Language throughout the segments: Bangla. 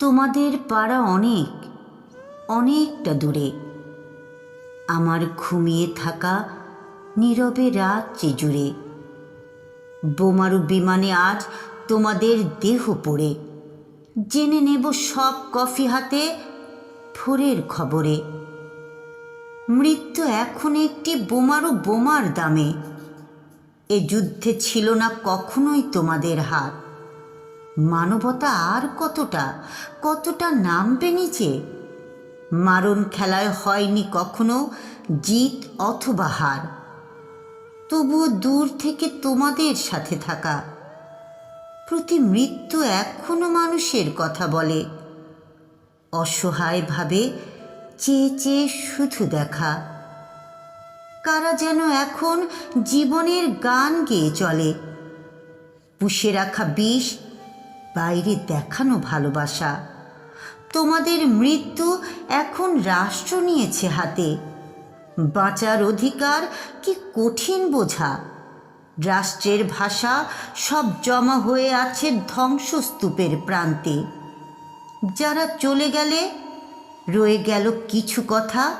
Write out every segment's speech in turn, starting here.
তোমাদের পাড়া অনেক, অনেকটা দূরে। আমার ঘুমিয়ে থাকা নীরবে রাত জুড়ে। বোমারু বিমানে আজ তোমাদের দেহ পড়ে। জেনে নেব সব কফি হাতে ভোরের খবরে। মৃত্যু এখন একটি বোমারু বোমার দামে। এ যুদ্ধে ছিল না কখনোই তোমাদের হাত। মানবতা আর কতটা কতটা নামবে নিচে? মারণ খেলায় হয়নি কখনো জিত অথবা হার। তবুও দূর থেকে তোমাদের সাথে থাকা। প্রতি মৃত্যু এখনও মানুষের কথা বলে। অসহায়ভাবে চেয়ে চেয়ে শুধু দেখা। কারা যেন এখন জীবনের গান গেয়ে চলে। পুষে রাখা বিষ বাইরে দেখানো ভালোবাসা। তোমাদের মৃত্যু এখন রাষ্ট্র নিয়েছে হাতে। বাঁচার অধিকার কি কঠিন বোঝা। রাষ্ট্রের ভাষা সব জমা হয়ে আছে ধ্বংসস্তূপের প্রান্তে। যারা চলে গেলে, রয়ে গেল কিছু কথা।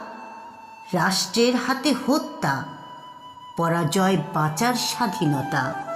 রাষ্ট্রের হাতে হত্যা, পরাজয় বাঁচার স্বাধীনতা।